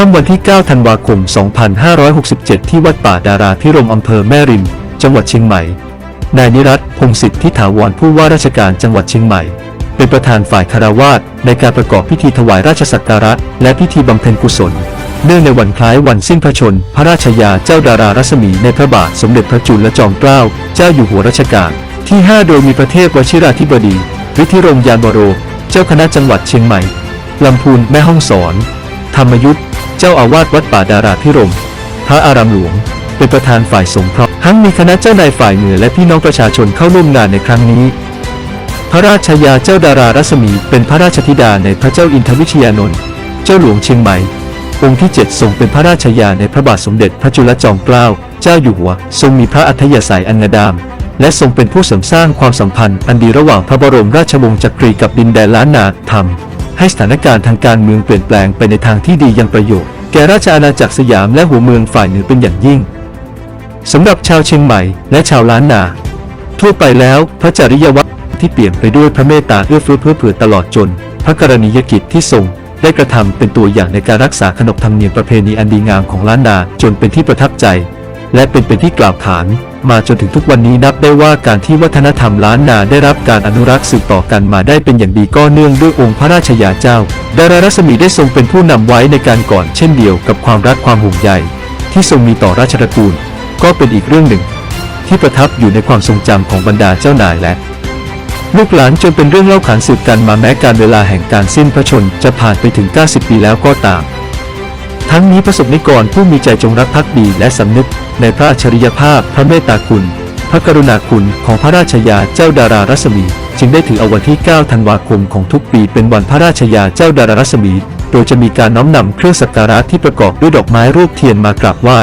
ค่ำวันที่ 9 ธันวาคม 2567 ที่วัดป่าดาราพิรมอำเภอแม่ริม จังหวัดเชียงใหม่ นายนิรัตพงศิษฐ์ทิถาวรผู้ว่าราชการจังหวัดเชียงใหม่ เป็นประธานฝ่ายคารวาสในการประกอบพิธีถวายราชสักการะและพิธีบำเพ็ญกุศล เนื่องในวันคล้ายวันสิ้นพระชน พระราชยาเจ้าดารารัศมีในพระบาทสมเด็จพระจุลจอมเกล้าเจ้าอยู่หัวรัชกาลที่ 5 โดยมีพระเทพวชิราธิบดีฤทธิรงยานบโร เจ้าคณะจังหวัดเชียงใหม่ลำพูนแม่ห้องสอน ธรรมยุทธ เจ้าอาวาสวัดป่าดาราพิรม พระอารามหลวง เป็นประธานฝ่ายสงเคราะห์ทั้งมีคณะเจ้านายฝ่ายเหนือและพี่น้องประชาชนเข้าร่วมงานในครั้งนี้ พระราชยาเจ้าดารารัศมีเป็นพระราชธิดาในพระเจ้าอินทวิชยานนท์ เจ้าหลวงเชียงใหม่ องค์ที่ 7 ทรงเป็นพระราชยาในพระบาทสมเด็จพระจุลจอมเกล้า เจ้าอยู่หัว ทรงมีพระอัธยาศัยอันงดามและทรงเป็นผู้เสริมสร้างความสัมพันธ์อันดีระหว่างพระบรมราชวงศ์จักรีกับดินแดนล้านนาทำ ให้สถานการณ์ทางการเมืองเปลี่ยนแปลงไปในทางที่ดียังประโยชน์แก่ราชอาณาจักรสยามและหัวเมืองฝ่ายเหนือเป็นอย่างยิ่งสำหรับชาวเชียงใหม่และชาวล้านนา ทั่วไปแล้วพระจริยวัตรที่เปลี่ยนไปด้วยพระเมตตาเอื้อเฟื้อเพื่อเผื่อตลอดจน พระกรณียกิจที่ทรงได้กระทำเป็นตัวอย่างในการรักษาขนบธรรมเนียมประเพณีอันดีงามของล้านนาจนเป็นที่ประทับใจ และเป็นเป็นที่กล่าวขาน มาจนถึงทุกวันนี้นับได้ว่าการที่วัฒนธรรมล้านนาได้รับการอนุรักษ์สืบต่อกันมาได้เป็นอย่างดีก็เนื่องด้วยองค์พระราชยาเจ้า ดารารัศมีได้ทรงเป็นผู้นำไว้ในการก่อนเช่นเดียวกับความรักความห่วงใยที่ทรงมีต่อราชตระกูล ก็เป็นอีกเรื่องหนึ่ง ที่ประทับอยู่ในความทรงจำของบรรดาเจ้านายและลูกหลานจนเป็นเรื่องเล่าขานสืบกันมาแม้การเวลาแห่งการสิ้นพระชนจะผ่านไปถึง 90 ปีแล้วก็ตาม ทั้งนี้ประสบนิกรผู้มีใจจงรักภักดีและสำนึก ในพระอัจฉริยภาพพระเมตตาคุณ พระกรุณาคุณของพระราชยาเจ้าดารารัศมี จึงได้ถือเอาวันที่ 9 ธันวาคมของทุกปีเป็นวันพระราชยาเจ้าดารารัศมี โดยจะมีการน้อมนำเครื่องสักการะที่ประกอบด้วยดอกไม้รูปเทียนมากราบไหว้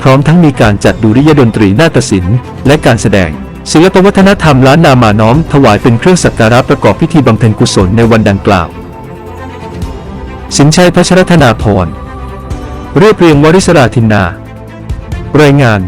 พร้อมทั้งมีการจัดดุริยดนตรีนาฏศิลป์และการแสดงศิลปวัฒนธรรมล้านนามาน้อมถวายเป็นเครื่องสักการะประกอบพิธีบำเพ็ญกุศลในวันดังกล่าว สินชัยพัชรธนาพรเรียบเรียงวริศราธินนา รายงาน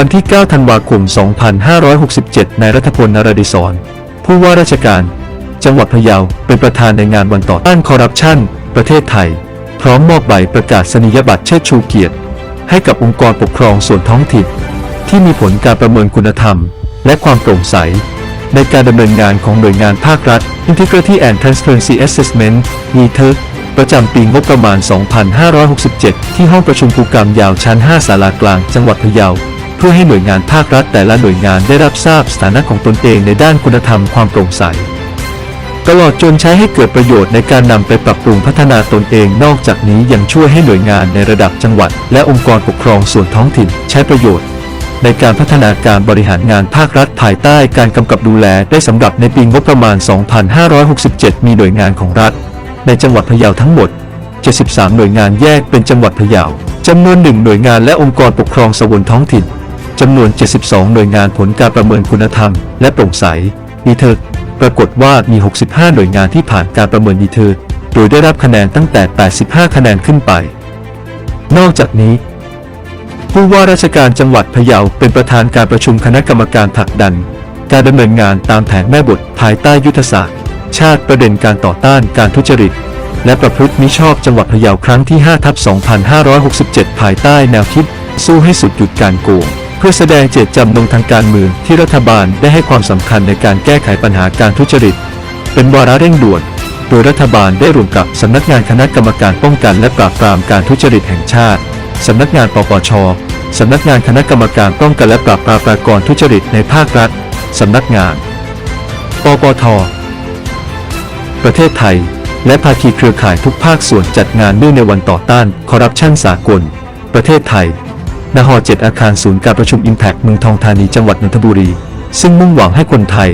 วันที่ 9 ธันวาคม 2567 นายรัฐพลนรดิศรผู้ว่าราชการ จังหวัดพะเยาเป็นประธานในงานวันต่อต้านคอร์รัปชันประเทศไทย พร้อมมอบใบประกาศนียบัตรเชิดชูเกียรติ ให้กับองค์กรปกครองส่วนท้องถิ่น ที่มีผลการประเมินคุณธรรม และความโปร่งใส ในการดำเนินงานของหน่วยงานภาครัฐ Integrity and Transparency Assessment (ITAR) ประจำปีงบประมาณ 2567 ที่ห้องประชุมภูกรรมยาวชั้น 5 ศาลากลาง จังหวัดพะเยา เพื่อให้หน่วยงานภาครัฐแต่ละหน่วยงานได้รับทราบสถานะของตนเองในด้านคุณธรรมความโปร่งใส ตลอดจนใช้ให้เกิดประโยชน์ในการนำไปปรับปรุงพัฒนาตนเอง นอกจากนี้ยังช่วยให้หน่วยงานในระดับจังหวัด และองค์กรปกครองส่วนท้องถิ่น ใช้ประโยชน์ในการพัฒนาการบริหารงานภาครัฐภายใต้การกำกับดูแลได้สำหรับในปีงบประมาณ 2567 มีหน่วยงานของรัฐ ในจังหวัดพะเยาทั้งหมด 73 หน่วยงานแยกเป็นจังหวัดพะเยาจำนวนหนึ่งหน่วยงานและองค์กรปกครองส่วนท้องถิ่น จำนวน 72 หน่วยงานผลการประเมินคุณธรรม และโปร่งใสอีเทอร์ปรากฏว่ามี 65 หน่วยงานที่ผ่านการประเมินอีเทอร์โดยได้รับคะแนนตั้งแต่ 85 คะแนนขึ้นไป นอกจากนี้ ผู้ว่าราชการจังหวัดพะเยาเป็นประธานการประชุมคณะกรรมการผลักดัน การดำเนินงานตามแผนแม่บทภายใต้ยุทธศาสตร์ ชาติประเด็นการต่อต้านการทุจริต และประพฤติมิชอบจังหวัดพะเยาครั้งที่5ทับ2567 ภายใต้แนวคิดสู้ให้สุดหยุดการโกง เพื่อแสดงเจตจำนงทางการเมืองที่รัฐบาลได้ให้ความสำคัญในการแก้ไขปัญหาการทุจริต เป็นวาระเร่งด่วน โดยรัฐบาลได้ร่วมกับสำนักงานคณะกรรมการป้องกันและปราบปรามการทุจริตแห่งชาติสำนักงานปปชสำนักงานคณะกรรมการป้องกันและปราบปรามปรกรทุจริตในภาครัฐสำนักงาน ปปท ประเทศไทย และภาคีเครือข่ายทุกภาคส่วนจัดงานเนื่องในวันต่อต้านคอร์รัปชันสากล ประเทศไทย นหเจ็ดอาคารศูนย์การประชุม Impact เมืองทองธานีจังหวัดนนทบุรี ซึ่งมุ่งหวังให้คนไทย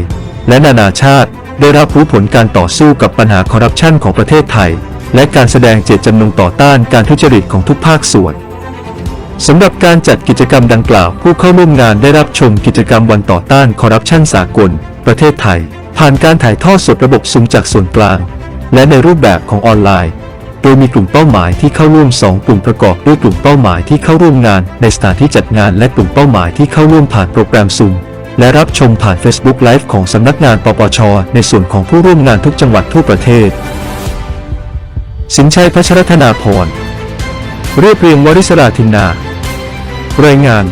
และนานาชาติ ได้รับรู้ผลการต่อสู้กับปัญหาคอร์รัปชันของประเทศไทย และการแสดงเจตจำนงต่อต้านการทุจริตของทุกภาคส่วนสำหรับการจัดกิจกรรมดังกล่าว ผู้เข้าร่วมงานได้รับชมกิจกรรมวันต่อต้านคอร์รัปชันสากล ประเทศไทย ผ่านการถ่ายทอดสดระบบซุมจากส่วนกลาง และในรูปแบบของออนไลน์ โดยมีกลุ่มเป้าหมายที่เข้าร่วม 2 กลุ่มประกอบด้วยกลุ่มเป้าหมายที่เข้าร่วมงาน ในสถานที่จัดงานและกลุ่มเป้าหมายที่เข้าร่วมผ่านโปรแกรมซุมและรับชมผ่าน Facebook Live ของสำนักงานปปช ในส่วนของผู้ร่วมงานทุกจังหวัดทั่วประเทศ สินชัยพัชรธนาพรเรียบเรียงวริศราธินนารายงาน